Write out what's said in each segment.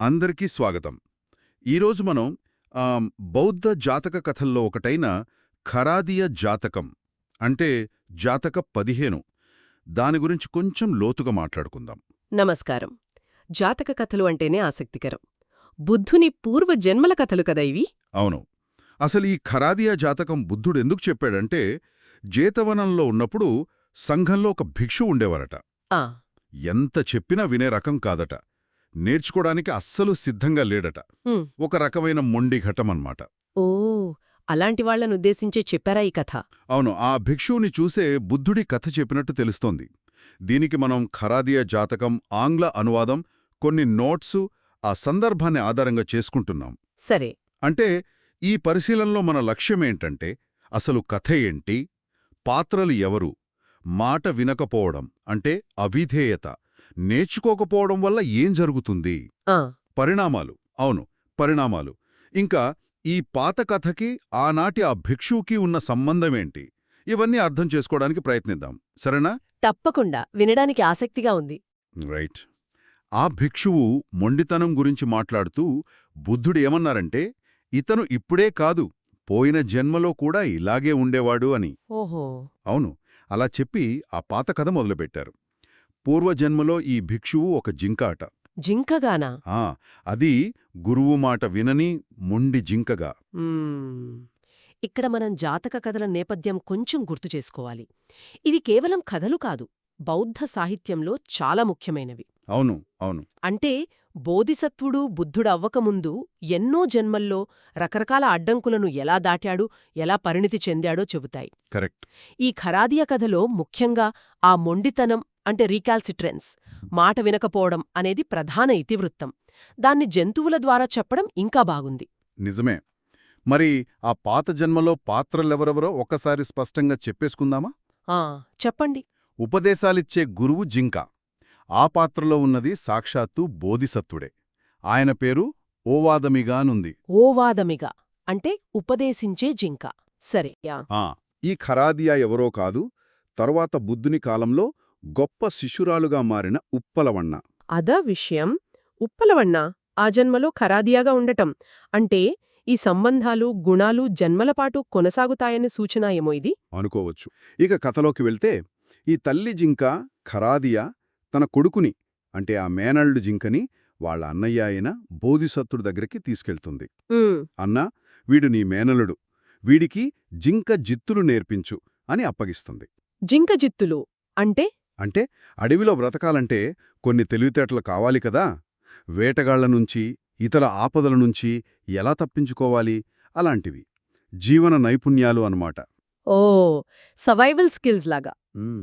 అందరికీ స్వాగతం. ఈరోజు మనం బౌద్ధ జాతక కథల్లో ఒకటైన ఖరాదియ జాతకం అంటే జాతక పదిహేను దాని గురించి కొంచెం లోతుగా మాట్లాడుకుందాం. నమస్కారం. జాతక కథలు అంటేనే ఆసక్తికరం. బుద్ధుని పూర్వ జన్మల కథలు కదా ఇవి? అవును. అసలు ఈ ఖరాదియా జాతకం బుద్ధుడు ఎందుకు చెప్పాడంటే జేతవనంలో ఉన్నప్పుడు సంఘంలో ఒక భిక్షు ఉండేవారట. ఆ. ఎంత చెప్పినా వినే రకం కాదట. నేర్చుకోడానికి అస్సలు సిద్ధంగా లేడట. ఒక రకమైన మొండి ఘటమన్నమాట. ఓ అలాంటి వాళ్ళనుద్దేశించే చెప్పారా ఈ కథ? అవును ఆ భిక్షువుని చూసే బుద్ధుడి కథ చెప్పినట్టు తెలుస్తోంది. దీనికి మనం ఖరాదియా జాతకం ఆంగ్ల అనువాదం కొన్ని నోట్సు ఆ సందర్భాన్ని ఆధారంగా చేసుకుంటున్నాం. సరే. అంటే ఈ పరిశీలనలో మన లక్ష్యమేంటంటే అసలు కథ ఏంటి? పాత్రలు ఎవరు? మాట వినకపోవడం అంటే అవిధేయత. నేర్చుకోకపోవడం వల్ల ఏం జరుగుతుంది? పరిణామాలు. అవును పరిణామాలు. ఇంకా ఈ పాత కథకి ఆనాటి ఆ భిక్షువుకి ఉన్న సంబంధమేంటి? ఇవన్నీ అర్థం చేసుకోవడానికి ప్రయత్నిద్దాం. సరేనా? తప్పకుండా. వినడానికి ఆసక్తిగా ఉంది. రైట్. ఆ భిక్షువు మొండితనం గురించి మాట్లాడుతూ బుద్ధుడు ఏమన్నారంటే ఇతను ఇప్పుడే కాదు పోయిన జన్మలో కూడా ఇలాగే ఉండేవాడు అని. ఓహో. అవును. అలా చెప్పి ఆ పాత కథ మొదలుపెట్టారు. పూర్వజన్మలో ఈ భిక్షువు ఒక జింక అట జింకగానా? ఆ అది గురువు మాట వినని మొండి జింకగా. ఇక్కడ మనం జాతక కథల నేపథ్యం కొంచెం గుర్తు చేసుకోవాలి. ఇవి కేవలం కథలు కాదు బౌద్ధ సాహిత్యంలో చాలా ముఖ్యమైనవి. అవును అవును. అంటే బోధిసత్వుడు బుద్ధుడవ్వకముందు ఎన్నో జన్మల్లో రకరకాల అడ్డంకులను ఎలా దాటాడు ఎలా పరిణితి చెందాడో చెబుతాయి. కరెక్ట్. ఈ ఖరాదియ కథలో ముఖ్యంగా ఆ మొండితనం అంటే రీకాల్సిట్రెన్స్ మాట వినకపోవడం అనేది ప్రధాన ఇతివృత్తం. దాన్ని జంతువుల ద్వారా చెప్పడం ఇంకా బాగుంది. నిజమే. మరి ఆ పాత జన్మలో పాత్రలెవరెవరో ఒక్కసారి స్పష్టంగా చెప్పేసుకుందామా? ఆ చెప్పండి. ఉపదేశాలిచ్చే గురువు జింక. ఆ పాత్రలో ఉన్నది సాక్షాత్తు బోధిసత్వుడే ఆయన పేరు ఓవాదమిగానుంది ఓవాదమిగా అంటే ఉపదేశించే జింక. సరే. ఈ ఖరాదియా ఎవరో కాదు తరువాత బుద్ధుని కాలంలో గొప్ప శిశురాలుగా మారిన ఉప్పలవన్న అదా విషయం. ఉప్పలవಣ್ణ ఆ జన్మలో ఖరాదియాగా ఉండటం. అంటే ఈ సంబంధాలు గుణాలు జన్మలపాటు కొనసాగుతాయని సూచన ఏమో ఇది? అనుకోవచ్చు. ఇక కథలోకి వెళ్తే ఈ తల్లి జింక ఖరాదియా తన కొడుకుని అంటే ఆ మేనల్డు జింకని వాళ్ళ అన్నయ్య అయిన బోధిసత్తుడి దగ్గరికి తీసుకెళ్తుంది. అన్నా వీడు నీ మేనలుడు వీడికి జింక జిత్తులు నేర్పించు అని అప్పగిస్తుంది. జింక జిత్తులు అంటే? అంటే అడవిలో బ్రతకాలంటే కొన్ని తెలివితేటలు కావాలి కదా. వేటగాళ్ళ నుంచి ఇతర ఆపదల నుంచి ఎలా తప్పించుకోవాలి? అలాంటివి. జీవన నైపుణ్యాలు అన్నమాట. ఓ! సర్వైవల్ స్కిల్స్ లాగా.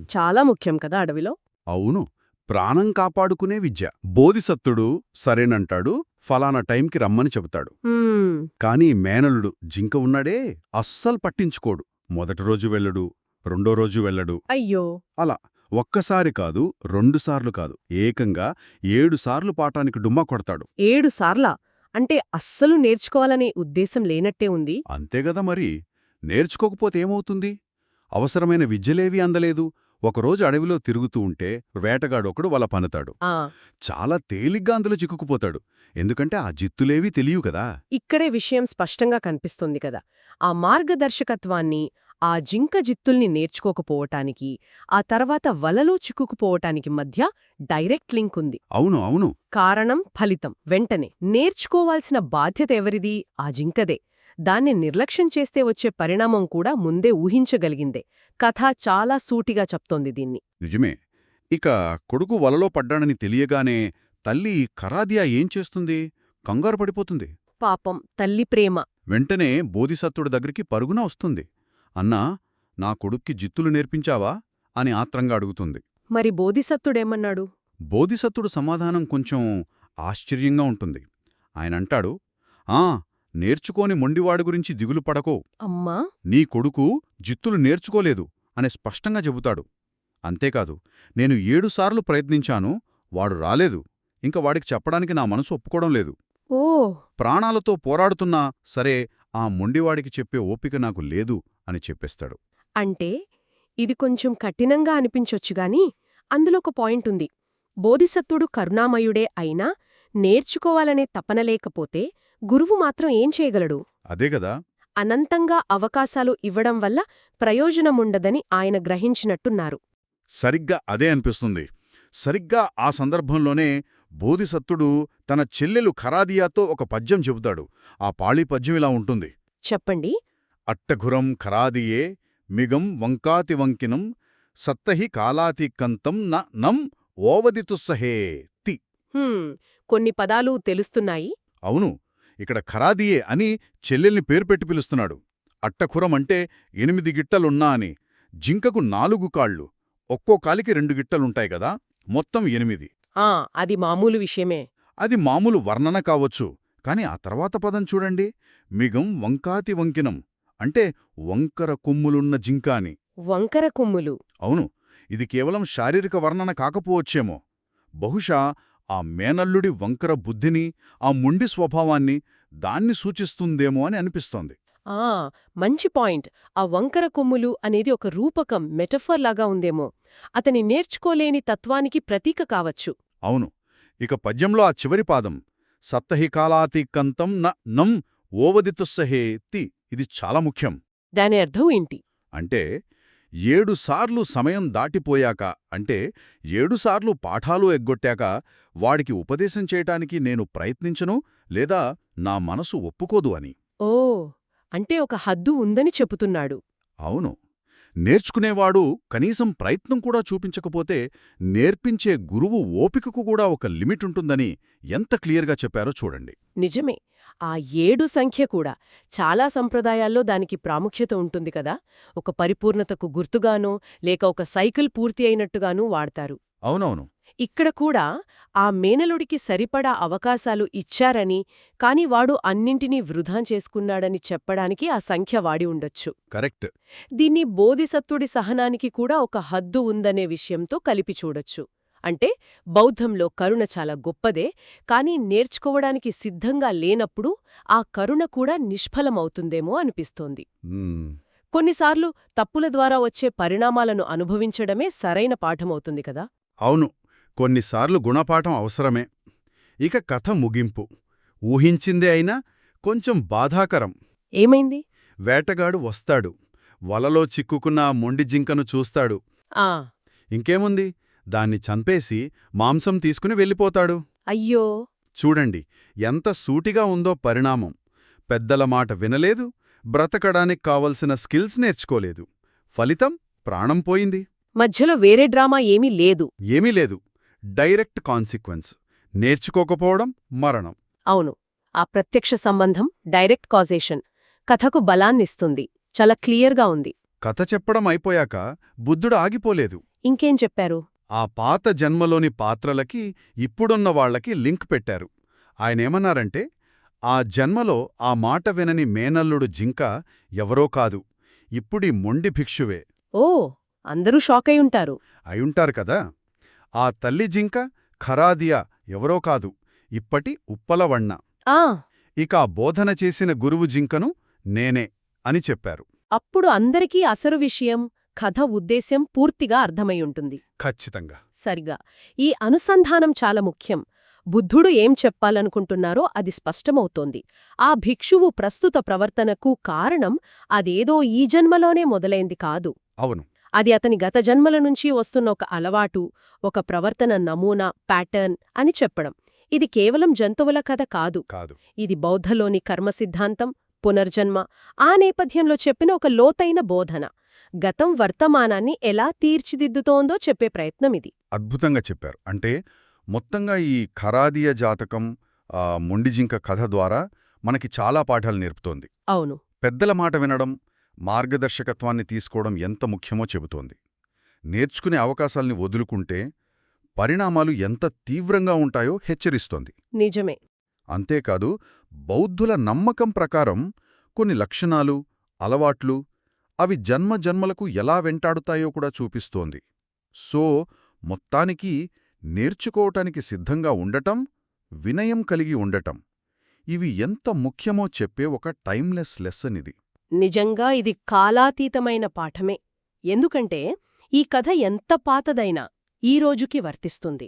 చాలా ముఖ్యం కదా అడవిలో? అవును. ప్రాణం కాపాడుకునే విద్య. బోధిసత్తుడు సరేనంటాడు ఫలానా టైంకి రమ్మని చెబుతాడు. కాని మేనలుడు జింక ఉన్నాడే అస్సలు పట్టించుకోడు. మొదటి రోజు వెళ్ళడు రెండో రోజు వెళ్ళడు. అయ్యో! అలా. ఒక్కసారి కాదు రెండుసార్లు కాదు. ఏకంగా ఏడుసార్లు పాఠానికి డుమ్మా కొడతాడు. ఏడు సార్లా? అంటే అస్సలు నేర్చుకోవాలనే ఉద్దేశం లేనట్టే ఉంది. అంతేగదా మరి. నేర్చుకోకపోతే ఏమవుతుంది? అవసరమైన విద్యలేవీ అందలేదు. ఒకరోజు అడవిలో తిరుగుతూ ఉంటే వేటగాడొకడు వల పనుతాడు ఆ. చాలా తేలిగ్గా అందులో చిక్కుకుపోతాడు. ఎందుకంటే ఆ జిత్తులేవీ తెలియవు కదా. ఇక్కడే విషయం స్పష్టంగా కనిపిస్తుంది కదా. ఆ మార్గదర్శకత్వాన్ని ఆ జింక జిత్తుల్ని నేర్చుకోకపోవటానికి ఆ తర్వాత వలలో చిక్కుకుపోవటానికి మధ్య డైరెక్ట్ లింక్ ఉంది. అవును అవును. కారణం ఫలితం. వెంటనే నేర్చుకోవాల్సిన బాధ్యత ఎవరిది? ఆ జింకదే. దాన్ని నిర్లక్ష్యం చేస్తే వచ్చే పరిణామం కూడా ముందే ఊహించగలిగిందే. కథ చాలా సూటిగా చెప్తోంది దీన్ని. నిజమే. ఇక కొడుకు వలలో పడ్డాడని తెలియగానే తల్లి ఖరాదియా ఏం చేస్తుంది? కంగారు పడిపోతుంది. పాపం తల్లి ప్రేమ. వెంటనే బోధిసత్తుడి దగ్గరికి పరుగున వస్తుంది. అన్నా నా కొడుక్కి జిత్తులు నేర్పించావా? అని ఆత్రంగా అడుగుతుంది. మరి బోధిసత్తుడేమన్నాడు? బోధిసత్తుడు సమాధానం కొంచెం ఆశ్చర్యంగా ఉంటుంది. ఆయనంటాడు ఆ నేర్చుకోని మొండివాడి గురించి దిగులు పడకో. అమ్మా! నీ కొడుకు జిత్తులు నేర్చుకోలేదు అని స్పష్టంగా చెబుతాడు. అంతేకాదు నేను ఏడుసార్లు ప్రయత్నించాను వాడు రాలేదు. ఇంక వాడికి చెప్పడానికి నా మనసు ఒప్పుకోవడం లేదు. ఓ! ప్రాణాలతో పోరాడుతున్నా సరే ఆ మొండివాడికి చెప్పే ఓపిక నాకు లేదు. అని చెప్పేస్తాడు. అంటే ఇది కొంచెం కఠినంగా అనిపించొచ్చుగాని అందులో ఒక పాయింట్ ఉంది బోధిసత్వుడు కరుణామయుడే అయినా నేర్చుకోవాలనే తపన లేకపోతే గురువు మాత్రం ఏం చేయగలడు? అదే గదా. అనంతంగా అవకాశాలు ఇవ్వడం వల్ల ప్రయోజనముండదని ఆయన గ్రహించినట్టున్నారు. సరిగ్గా అదే అనిపిస్తుంది. సరిగ్గా ఆ సందర్భంలోనే బోధిసత్తుడు తన చెల్లెలు ఖరాదియాతో ఒక పద్యం చెబుతాడు. ఆ పాళీ పద్యం ఇలా ఉంటుంది. చెప్పండి. అట్టఘురం ఖరాదియే మిగం వంకాతి వంకినం సత్తహి కాలాతికంతం న నం ఓవదితుస్సహే తి. కొన్ని పదాలు తెలుస్తున్నాయి. అవును. ఇక్కడ ఖరాదియే అని చెల్లెల్ని పేరు పెట్టి పిలుస్తున్నాడు. అట్టఖురం అంటే ఎనిమిది గిట్టలున్నా అని. జింకకు నాలుగు కాళ్ళు. ఒక్కో కాలికి రెండు గిట్టలుంటాయి గదా. మొత్తం ఎనిమిది. ఆ అది మామూలు విషయమే. అది మామూలు వర్ణన కావచ్చు. కాని ఆ తర్వాత పదం చూడండి. మిగం వంకాతి వంకినం. అంటే వంకర కొమ్ములున్న జింక అని వంకర కొమ్ములు. అవును ఇది కేవలం శారీరక వర్ణన కాకపోవచ్చేమో. బహుశా ఆ మేనల్లుడి వంకర బుద్ధిని ఆ ముండి స్వభావాన్ని దాన్ని సూచిస్తుందేమో అని అనిపిస్తోంది. ఆ మంచి పాయింట్. ఆ వంకర కొమ్ములు అనేది ఒక రూపకం మెటఫర్ లాగా ఉందేమో. అతని నేర్చుకోలేని తత్వానికి ప్రతీక కావచ్చు. అవును ఇక పద్యంలో ఆ చివరి పాదం సప్తహికాలాతి కంతం న నం ఓవదితుస్సహే తి ఇది చాలా ముఖ్యం. దాని అర్థం ఏంటి? అంటే ఏడుసార్లు సమయం దాటిపోయాక అంటే ఏడుసార్లు పాఠాలు ఎగ్గొట్టాక వాడికి ఉపదేశం చేయటానికి నేను ప్రయత్నించను లేదా నా మనసు ఒప్పుకోదు అని. ఓ అంటే ఒక హద్దు ఉందని చెబుతున్నాడు. అవును. నేర్చుకునేవాడు కనీసం ప్రయత్నం కూడా చూపించకపోతే నేర్పించే గురువు ఓపికకు కూడా ఒక లిమిట్ ఉంటుందని ఎంత క్లియర్గా చెప్పారో చూడండి. నిజమే. ఆ ఏడు సంఖ్య కూడా చాలా సంప్రదాయాల్లో దానికి ప్రాముఖ్యత ఉంటుంది కదా. ఒక పరిపూర్ణతకు గుర్తుగానో లేక ఒక సైకిల్ పూర్తి అయినట్టుగానూ వాడతారు. అవునవును. ఇక్కడ కూడా ఆ మేనలుడికి సరిపడా అవకాశాలు ఇచ్చారని కాని వాడు అన్నింటినీ వృధా చేసుకున్నాడని చెప్పడానికి ఆ సంఖ్య వాడి ఉండొచ్చు. కరెక్ట్. దీన్ని బోధిసత్వుడి సహనానికి కూడా ఒక హద్దు ఉందనే విషయంతో కలిపి చూడొచ్చు. అంటే బౌద్ధంలో కరుణ చాలా గొప్పదే కానీ నేర్చుకోవడానికి సిద్ధంగా లేనప్పుడు ఆ కరుణ కూడా నిష్ఫలమవుతుందేమో అనిపిస్తోంది. కొన్నిసార్లు తప్పుల ద్వారా వచ్చే పరిణామాలను అనుభవించడమే సరైన పాఠమవుతుంది కదా? అవును కొన్నిసార్లు గుణపాఠం అవసరమే. ఇక కథ ముగింపు. ఊహించిందే అయినా కొంచెం బాధాకరం. ఏమైంది? వేటగాడు వస్తాడు. వలలో చిక్కుకున్న ఆ మొండి జింకను చూస్తాడు. ఆ. ఇంకేముంది? దాన్ని చంపేసి మాంసం తీసుకుని వెళ్ళిపోతాడు. అయ్యో! చూడండి ఎంత సూటిగా ఉందో పరిణామం. పెద్దల మాట వినలేదు బ్రతకడానికి కావలసిన స్కిల్స్ నేర్చుకోలేదు. ఫలితం ప్రాణం పోయింది. మధ్యలో వేరే డ్రామా ఏమీ లేదు. ఏమీ లేదు. Direct consequence. నేర్చుకోకపోవడం మరణం. అవును. ఆ ప్రత్యక్ష సంబంధం డైరెక్ట్ కాజేషన్. కథకు బలాన్నిస్తుంది. చాలా క్లియర్గా ఉంది. కథ చెప్పడం అయిపోయాక బుద్ధుడు ఆగిపోలేదు. ఇంకేం చెప్పారు? ఆ పాత జన్మలోని పాత్రలకి ఇప్పుడున్న వాళ్ళకి లింక్ పెట్టారు. ఆయనేమన్నారంటే ఆ జన్మలో ఆ మాట వినని మేనల్లుడు జింక ఎవరో కాదు. ఇప్పుడీ మొండి భిక్షువే. ఓ అందరూ షాకై ఉంటారు. అయుంటారు కదా. ఆ తల్లి జింక ఖరాదియా ఎవరో కాదు. ఇప్పటి ఉప్పలవಣ್ణ ఆ. ఇక బోధన చేసిన గురువు జింకను నేనే అని చెప్పారు. అప్పుడు అందరికీ అసలు విషయం కథ ఉద్దేశ్యం పూర్తిగా అర్థమై ఉంటుంది ఖచ్చితంగా. సరిగా. ఈ అనుసంధానం చాలా ముఖ్యం. బుద్ధుడు ఏం చెప్పాలనుకుంటున్నారో అది స్పష్టమవుతోంది. ఆ భిక్షువు ప్రస్తుత ప్రవర్తనకు కారణం అదేదో ఈ జన్మలోనే మొదలైంది కాదు. అవును. అది అతని గత జన్మల నుంచి వస్తున్న ఒక అలవాటు ఒక ప్రవర్తన నమూనా ప్యాటర్న్ అని చెప్పడం. ఇది కేవలం జంతువుల కథ కాదు. కాదు. ఇది బౌద్ధలోని కర్మ సిద్ధాంతం పునర్జన్మ. ఆ నేపథ్యంలో చెప్పిన ఒక లోతైన బోధన. గతం వర్తమానాన్ని ఎలా తీర్చిదిద్దుతోందో చెప్పే ప్రయత్నం ఇది. అద్భుతంగా చెప్పారు. అంటే మొత్తంగా ఈ ఖరాదియ జాతకం మొండిజింక కథ ద్వారా మనకి చాలా పాఠాలు నేర్పుతోంది. అవును. పెద్దల మాట వినడం మార్గదర్శకత్వాన్ని తీసుకోవడం ఎంత ముఖ్యమో చెబుతోంది. నేర్చుకునే అవకాశాల్ని వదులుకుంటే పరిణామాలు ఎంత తీవ్రంగా ఉంటాయో హెచ్చరిస్తోంది. నిజమే. అంతేకాదు బౌద్ధుల నమ్మకం ప్రకారం కొన్ని లక్షణాలు అలవాట్లు అవి జన్మ జన్మలకు ఎలా వెంటాడుతాయో కూడా చూపిస్తోంది. సో మొత్తానికి నేర్చుకోవటానికి సిద్ధంగా ఉండటం వినయం కలిగి ఉండటం ఇవి ఎంత ముఖ్యమో చెప్పే ఒక టైమ్లెస్ లెసన్ ఇది. నిజంగా ఇది కాలాతీతమైన పాఠమే. ఎందుకంటే ఈ కథ ఎంత పాతదైనా ఈ రోజుకి వర్తిస్తుంది.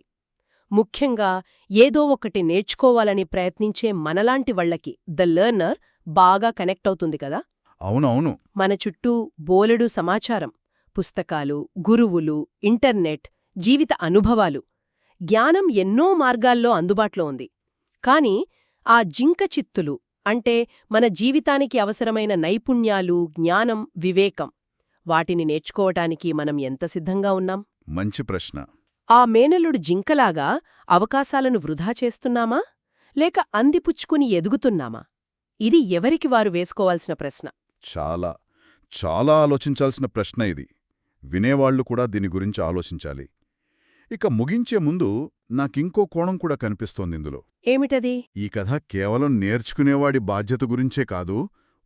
ముఖ్యంగా ఏదో ఒకటి నేర్చుకోవాలని ప్రయత్నించే మనలాంటి వాళ్ళకి ద లెర్నర్ బాగా కనెక్ట్ అవుతుంది కదా? అవునవును. మన చుట్టూ బోలెడు సమాచారం పుస్తకాలు గురువులు ఇంటర్నెట్ జీవిత అనుభవాలు జ్ఞానం ఎన్నో మార్గాల్లో అందుబాట్లో ఉంది. కాని ఆ జింక చిత్తులు అంటే మన జీవితానికి అవసరమైన నైపుణ్యాలు జ్ఞానం వివేకం వాటిని నేర్చుకోవటానికి మనం ఎంత సిద్ధంగా ఉన్నాం? మంచి ప్రశ్న. ఆ మేనల్లుడు జింకలాగా అవకాశాలను వృధా చేస్తున్నామా? లేక అందిపుచ్చుకుని ఎదుగుతున్నామా? ఇది ఎవరికి వారు వేసుకోవాల్సిన ప్రశ్న? చాలా చాలా ఆలోచించాల్సిన ప్రశ్న ఇది. వినేవాళ్ళు కూడా దీని గురించి ఆలోచించాలి. ఇక ముగించే ముందు నాకింకో కోణం కూడా కనిపిస్తోంది ఇందులో. ఏమిటది? ఈ కథ కేవలం నేర్చుకునేవాడి బాధ్యత గురించే కాదు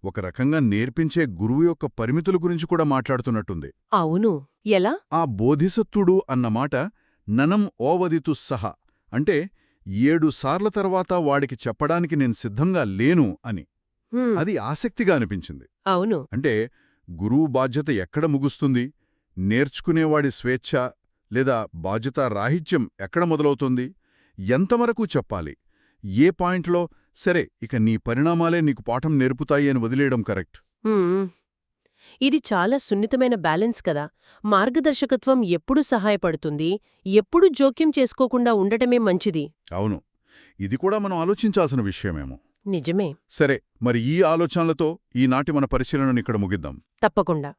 ఒక రకంగా నేర్పించే గురువు యొక్క పరిమితుల గురించి కూడా మాట్లాడుతున్నట్టుంది. అవును. ఎలా? ఆ బోధిసత్తుడు అన్నమాట ననం ఓవదితు సహ. అంటే ఏడు సార్ల తర్వాత వాడికి చెప్పడానికి నేను సిద్ధంగా లేను అని. అది ఆసక్తిగా అనిపించింది. అవును. అంటే గురువు బాధ్యత ఎక్కడ ముగుస్తుంది? నేర్చుకునేవాడి స్వేచ్ఛ లేదా బాధ్యత రాహిత్యం ఎక్కడ మొదలవుతుంది? ఎంతవరకు చెప్పాలి? ఏ పాయింట్లో? సరే ఇక నీ పరిణామాలే నీకు పాఠం నేర్పుతాయి అని వదిలేయడం కరెక్ట్. ఇది చాలా సున్నితమైన బ్యాలెన్స్ కదా. మార్గదర్శకత్వం ఎప్పుడు సహాయపడుతుంది? ఎప్పుడు జోక్యం చేసుకోకుండా ఉండటమే మంచిది. అవును. ఇది కూడా మనం ఆలోచించాల్సిన విషయమేమో. నిజమే. సరే మరి ఈ ఆలోచనలతో ఈనాటి మన పరిశీలనను ఇక్కడ ముగిద్దాం. తప్పకుండా.